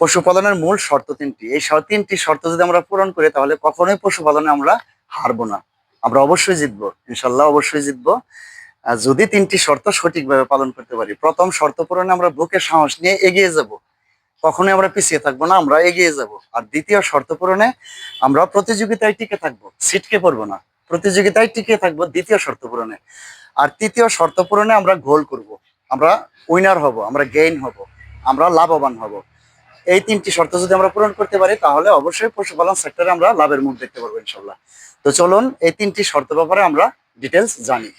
পশুপালনের মূল শর্ত তিনটি। এই তিনটি শর্ত যদি আমরা পূরণ করি, তাহলে কখনোই পশুপালনে আমরা হারবো না। আমরা অবশ্যই জিতবো, ইনশাল্লাহ অবশ্যই জিতবো। যদি তিনটি শর্ত সঠিকভাবে পালন করতে পারি, প্রথম শর্ত পূরণে আমরা বুকে সাহস নিয়ে এগিয়ে যাব। কখনোই আমরা পিছিয়ে থাকব না, আমরা এগিয়ে যাব। আর দ্বিতীয় শর্ত পূরণে আমরা প্রতিযোগিতায় টিকে থাকব সিটকে পড়ব না। প্রতিযোগিতায় টিকে থাকব দ্বিতীয় শর্ত পূরণে। আর তৃতীয় শর্ত পূরণে আমরা গোল করব। আমরা উইনার হব, আমরা গেইন হব, আমরা লাভবান হব। এই তিনটি শর্ত যদি আমরা পূরণ করতে পারি, তাহলে অবশ্যই পশুপালন সেক্টরে আমরা লাভের মুখ দেখতে পারব ইনশাল্লাহ তো চলুন এই তিনটি শর্ত ব্যাপারে আমরা ডিটেলস জানি।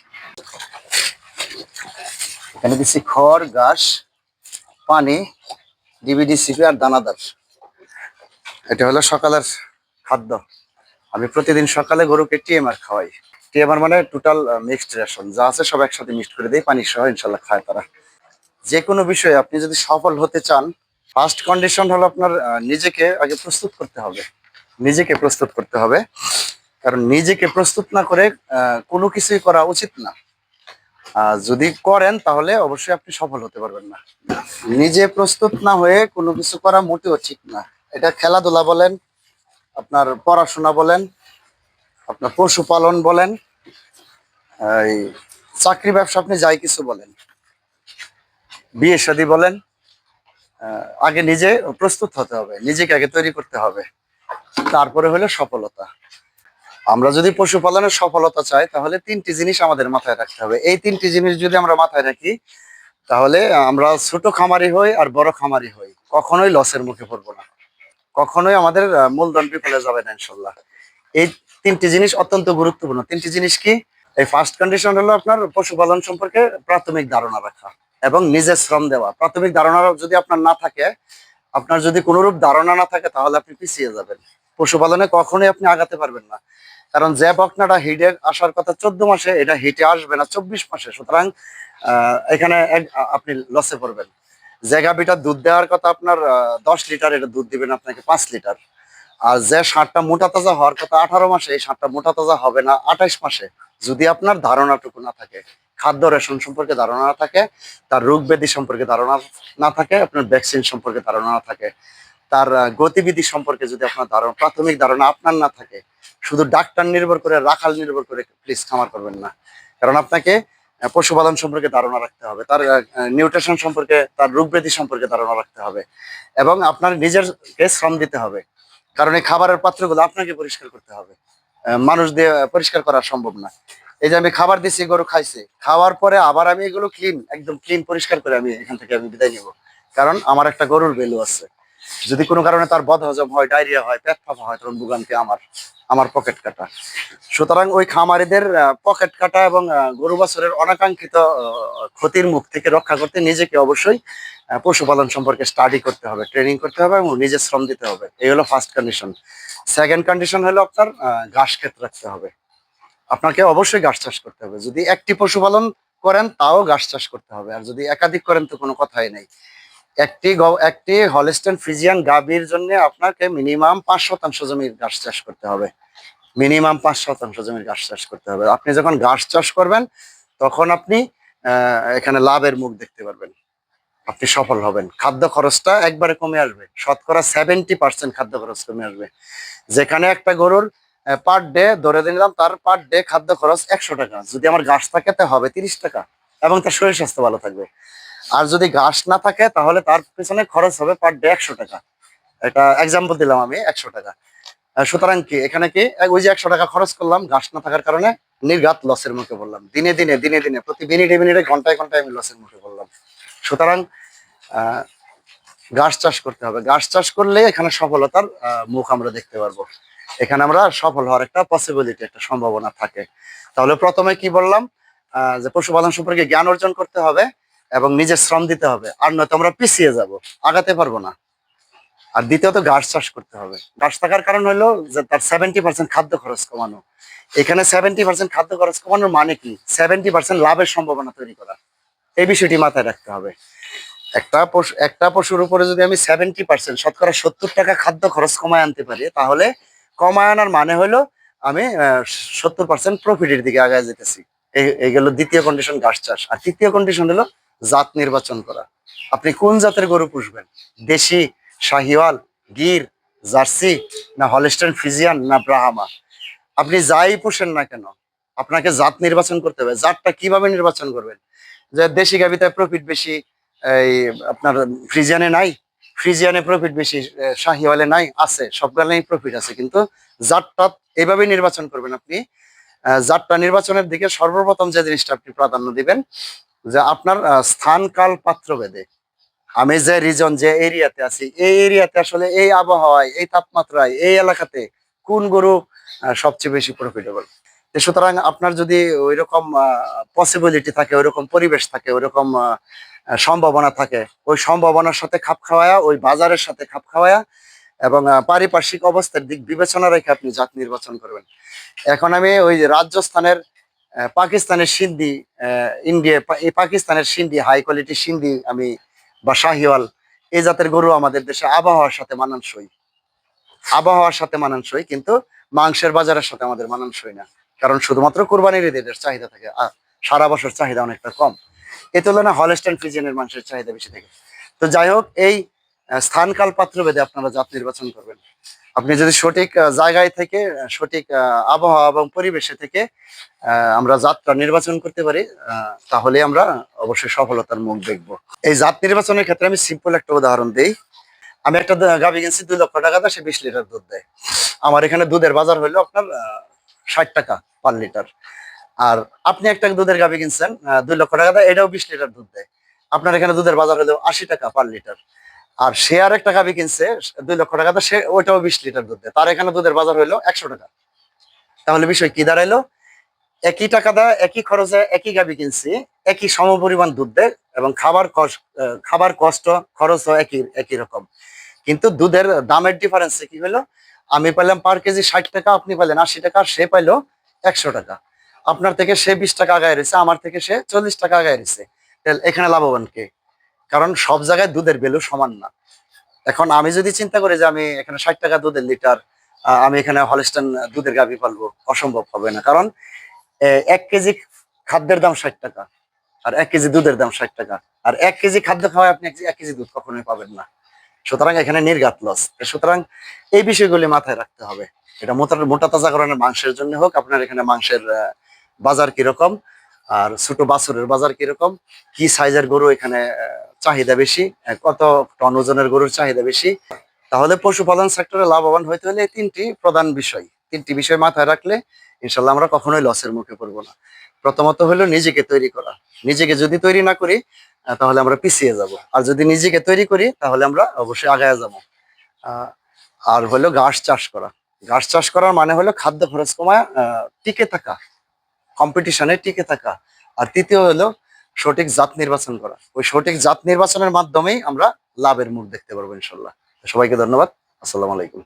এখানে দিচ্ছি খড়, ঘাস, পানি ডিবিডি সিপি আর দানাদার। এটা হলো সকালের খাদ্য। আমি প্রতিদিন সকালে গরুকে টিএমআর খাওয়াই। টিএমআর মানে টোটাল মিক্সড রেশন যা আছে সব একসাথে মিক্সড করে দিই পানি সহ ইনশাল্লাহ খায় তারা। যে কোনো বিষয়ে আপনি যদি সফল হতে চান ফার্স্ট কন্ডিশন হলো আপনার নিজেকে আগে প্রস্তুত করতে হবে। নিজেকে প্রস্তুত করতে হবে। কারণ নিজেকে প্রস্তুত না করে কোনো কিছুই করা উচিত না। যদি করেন, তাহলে অবশ্যই আপনি সফল হতে পারবেন না। নিজে প্রস্তুত না হয়ে কোনো কিছু করা মোটেও ঠিক না। এটা খেলাধুলা বলেন, আপনার পড়াশোনা বলেন, আপনার পশুপালন বলেন, এই চাকরি ব্যবসা আপনি যাই কিছু বলেন। বিয়ে শাদী বলেন আগে নিজে প্রস্তুত হতে হবে, নিজেকে আগে তৈরি করতে হবে। তারপরে হলো সফলতা। আমরা যদি পশুপালনের সফলতা চাই, তাহলে তিনটি জিনিস আমাদের মাথায় রাখতে হবে। এই তিনটি জিনিস যদি আমরা মাথায় রাখি, তাহলে আমরা ছোট খামারি হই আর বড় খামারি হই। কখনোই লসের মুখে পড়ব না। কখনোই আমাদের মূলধন বিফলে যাবে না, ইনশাল্লাহ। এই তিনটি জিনিস অত্যন্ত গুরুত্বপূর্ণ। তিনটি জিনিস কি? এই ফার্স্ট কন্ডিশন হলো আপনার পশুপালন সম্পর্কে প্রাথমিক ধারণা রাখা। এবং নিজের শ্রম দেওয়া। প্রাথমিক ধারণা যদি আপনার না থাকে, আপনার যদি কোনোরূপ ধারণা না থাকে, তাহলে আপনি পিছিয়ে যাবেন। পশুপালনে কখনোই আপনি আগাতে পারবেন না। কারণ যে বকনাটা হিটে আসার কথা চোদ্দ মাসে, এটা হিটে আসবে না, চব্বিশ মাসে। সুতরাং এখানে আপনি লসে পড়বেন। যে গাভিটা দুধ দেওয়ার কথা আপনার দশ লিটার, এটা দুধ দিবেন আপনাকে পাঁচ লিটার। আর যে সারটা মোটা তাজা হওয়ার কথা আঠারো মাসে, এই সারটা মোটা তাজা হবে না আঠাইশ মাসে। যদি আপনার ধারণাটুকু না থাকে, খাদ্য রেশন সম্পর্কে ধারণা না থাকে, তার রোগ ব্যাধি সম্পর্কে ধারণা না থাকে, আপনার ভ্যাকসিন সম্পর্কে ধারণা না থাকে, তার গতিবিধি সম্পর্কে যদি আপনার ধারণা, প্রাথমিক ধারণা আপনার না থাকে, শুধু ডাক্তার নির্ভর করে, রাখাল নির্ভর করে প্লিজ খামার করবেন না। কারণ আপনাকে পশুপালন সম্পর্কে ধারণা রাখতে হবে, তার নিউট্রিশন সম্পর্কে, তার রোগ ব্যাধি সম্পর্কে ধারণা রাখতে হবে, এবং আপনার নিজেরকে শ্রম দিতে হবে, কারণ এই খাবারের পাত্রগুলো আপনাকে পরিষ্কার করতে হবে। মানুষ দিয়ে পরিষ্কার করা সম্ভব না। এই যে আমি খাবার দিচ্ছি গরু খাইছে, খাওয়ার পরে আবার আমি এগুলো ক্লিন একদম ক্লিন পরিষ্কার করে আমি এখান থেকে আমি বিদায় নিব। কারণ আমার একটা গরুর ভ্যালু আছে। যদি কোনো কারণে তার বদ হজম হয়, ডায়রিয়া হয়, পেট ফাঁপা হয় তখন ভোগান্তি আমার আমার পকেট কাটা। সুতরাং ওই খামারিদের পকেট কাটা এবং গরু বাছরের অনাকাঙ্ক্ষিত ক্ষতির মুখ থেকে রক্ষা করতে নিজেকে অবশ্যই পশুপালন সম্পর্কে স্টাডি করতে হবে ট্রেনিং করতে হবে এবং নিজে শ্রম দিতে হবে। এই হলো ফার্স্ট কন্ডিশন সেকেন্ড কন্ডিশন হলো আপনার ঘাস ক্ষেত রাখতে হবে। আপনাকে অবশ্যই ঘাস চাষ করতে হবে। যদি একটি পশুপালন করেন, তাও ঘাস চাষ করতে হবে। আর যদি একাধিক করেন, তো কোনো কথাই নেই। একটি একটি হলিস্টেন ফ্রিজিয়ান গাভীর জন্য আপনাকে মিনিমাম পাঁচ শতাংশ জমির ঘাস চাষ করতে হবে। মিনিমাম পাঁচ শতাংশ জমির ঘাস চাষ করতে হবে। আপনি যখন ঘাস চাষ করবেন, তখন আপনি এখানে লাভের মুখ দেখতে পারবেন। আপনি সফল হবেন। খাদ্য খরচটা একবারে কমে আসবে। শতকরা সেভেন্টি পার্সেন্ট খাদ্য খরচ কমে আসবে। যেখানে একটা গরুর পার ডে ধরে দিলাম তার পার ডে খাদ্য খরচ একশো টাকা। যদি আমার ঘাস থাকে, তা হবে তিরিশ টাকা এবং তার শরীর স্বাস্থ্য ভালো থাকবে। আর যদি ঘাস না থাকে, তাহলে তার পিছনে খরচ হবে পার ডে একশো টাকা। এটা এক্সাম্পল দিলাম আমি, একশো টাকা। সুতরাং কি, এখানে কি ওই যে একশো টাকা খরচ করলাম, ঘাস না থাকার কারণে নির্ঘাত লসের মুখে পড়লাম। দিনে দিনে দিনে দিনে, প্রতি মিনিটে মিনিটে ঘন্টায় ঘন্টায় আমি লসের মুখে পড়লাম। সুতরাং ঘাস চাষ করতে হবে। ঘাস চাষ করলে এখানে সফলতার মুখ আমরা দেখতে পারব। এখানে আমরা সফল হওয়ার একটা পসিবিলিটি একটা সম্ভাবনা থাকে। তাহলে প্রথমে কি বললাম যে পশুপালন সম্পর্কে জ্ঞান অর্জন করতে হবে। এবং নিজের শ্রম দিতে হবে। আর নয়তো আমরা পিছিয়ে যাব। আগাতে পারব না। আর দ্বিতীয়ত ঘাস চাষ করতে হবে। ঘাস থাকার কারণ হলো যে তার সেভেন্টি পার্সেন্ট খাদ্য খরচ কমানো। এখানে সেভেন্টি পার্সেন্ট খাদ্য খরচ কমানোর মানে কি? সেভেন্টি পার্সেন্ট লাভের সম্ভাবনা তৈরি করা। এই বিষয়টি মাথায় রাখতে হবে। একটা পশু, একটা পশুর উপরে যদি আমি সেভেন্টি পার্সেন্ট শতকরা সত্তর টাকা খাদ্য খরচ কমায় আনতে পারি, তাহলে কমায় আনার মানে হলো আমি সত্তর পার্সেন্ট প্রফিটের দিকে আগায় যেতেছি। এই- গেল দ্বিতীয় কন্ডিশন ঘাস চাষ। আর তৃতীয় কন্ডিশন হলো জাত নির্বাচন করা। আপনি কোন জাতের গরু পুষবেন? দেশি, শাহিওয়াল, গির, জার্সি না হলিস্টান ফিজিয়ান না ব্রাহামা? আপনি যাই পুষেন না কেন, আপনাকে জাত নির্বাচন করতে হবে। জাতটা কীভাবে নির্বাচন করবেন? যে দেশি গাভিতে প্রফিট বেশি, এই আপনার ফ্রিজিয়ানে নাই ফ্রিজিয়ানে প্রফিট বেশি শাহিওয়ালে নাই, আছে সব গালেই প্রফিট আছে। কিন্তু জাতটা এভাবে নির্বাচন করবেন আপনি। জাতটা নির্বাচনের দিকে সর্বপ্রথম যে জিনিসটা আপনি প্রাধান্য দিবেন যে আপনার স্থান কাল পাত্র ভেদে আমি যে রিজন যে এরিয়াতে আছি এই এরিয়াতে আসলে এই আবহাওয়ায় এই তাপমাত্রায় এই এলাকাতে কোন গরু সবচেয়ে বেশি প্রফিটেবল সুতরাং আপনার যদি ওই রকম পসিবিলিটি থাকে ওই রকম পরিবেশ থাকে ওই রকম সম্ভাবনা থাকে ওই সম্ভাবনার সাথে খাপ খাওয়ায়া ওই বাজারের সাথে খাপ খাওয়ায়া এবং পারিপার্শ্বিক অবস্থার দিক বিবেচনা রেখে আপনি জাত নির্বাচন করবেন। এখন আমি ওই আহ, পাকিস্তানের সিন্ধি ইন্ডিয়া পাকিস্তানের সিন্ধি হাই কোয়ালিটি সিন্ধি আমি বা শাহিওয়াল, এই জাতের গরু আমাদের দেশে আবহাওয়ার সাথে মানানসই। আবহাওয়ার সাথে মানানসই, কিন্তু মাংসের বাজারের সাথে আমাদের মানানসই না। কারণ শুধুমাত্র কোরবানির ঈদের চাহিদা থাকে সারা বছর চাহিদা অনেকটা কম। এ তুলনায় হলস্টাইন ফ্রিজেনের মাংসের চাহিদা বেশি থাকে। তো যাই হোক, এই স্থানকাল পাত্র ভেদে আপনারা জাত নির্বাচন করবেন। আপনি যদি সঠিক জায়গায় থেকে সঠিক আবহাওয়া এবং পরিবেশে থেকে আমরা জাতটা নির্বাচন করতে পারি তাহলে আমরা অবশ্যই সফলতার মুখ দেখব। এই জাত নির্বাচনের ক্ষেত্রে আমি সিম্পল একটা উদাহরণ দিই। আমি একটা গাভী কিনছি, দুই লক্ষ টাকা সে বিশ লিটার দুধ দেয়। আমার এখানে দুধের বাজার হলো আপনার ষাট টাকা পার লিটার। আর আপনি একটা দুধের গাভী কিনছেন দুই লক্ষ টাকা দেয় এটাও বিশ লিটার দুধ দেয়। আপনার এখানে দুধের বাজার হলো আশি টাকা পার লিটার। আর সে আর একটা গাভী কিনছে দুই লক্ষ টাকা দিয়ে সে ওইটাও বিশ লিটার দুধ দেয়। তার এখানে দুধের বাজার হইল একশো টাকা। তাহলে বিষয় কি দাঁড়াইলো? একই টাকা দেয়, একই খরচে একই গাভী কিনছি একই সমপরিমাণ দুধ দেয় এবং খাবার খাবার কষ্ট, খরচও একই একই রকম। কিন্তু দুধের দামের ডিফারেন্স কি হলো আমি পেলাম পার কেজি ষাট টাকা, আপনি পেলেন আশি টাকা সে পাইলো একশো টাকা। আপনার থেকে সে বিশ টাকা আগায় রয়েছে, আমার থেকে সে চল্লিশ টাকা আগায় রয়েছে। তাহলে এখানে লাভবান কে? কারণ সব জায়গায় দুধের ভ্যালু সমান না। এখন আমি যদি চিন্তা করি যে আমি এখানে ষাট টাকা দুধের লিটার আমি এখানে হলস্টান দুধের গাভি পালবো, অসম্ভব হবে না। কারণ এক কেজি খাদ্যের দাম ষাট টাকা, আর এক কেজি দুধের দাম ষাট টাকা। আর এক কেজি খাদ্য খাওয়ায় আপনি এক কেজি দুধ কখনোই পাবেন না। সুতরাং এখানে নির্ঘাত লস সুতরাং এই বিষয়গুলি মাথায় রাখতে হবে। এটা মোটা মোটা তাজাকরণের মাংসের জন্য হোক, আপনার এখানে মাংসের বাজার কীরকম, আর ছোট বাছুরের বাজার কীরকম, কি সাইজের গরু এখানে চাহিদা বেশি কত টন ওজনের গরুর চাহিদা বেশি, তাহলে পশুপালন সেক্টরে লাভবান হইতে হলে তিনটি প্রধান বিষয়, তিনটি বিষয় মাথায় রাখলে ইনশাল্লাহ আমরা কখনোই লসের মুখে পড়ব না। প্রথমত হলো নিজেকে তৈরি করা, নিজেকে যদি তৈরি না করি তাহলে আমরা পিছিয়ে যাব, আর যদি নিজেকে তৈরি করি, তাহলে আমরা অবশ্যই আগায় যাব। আর হলো ঘাস চাষ করা, ঘাস চাষ করার মানে হলো খাদ্য খরচ কমায় টিকে থাকা কম্পিটিশনে টিকে থাকা, আর তৃতীয় হলো সঠিক জাত নির্বাচন করা। ওই সঠিক জাত নির্বাচনের মাধ্যমেই আমরা লাভের মুখ দেখতে পারব ইনশাল্লাহ। সবাইকে ধন্যবাদ। আসসালামু আলাইকুম।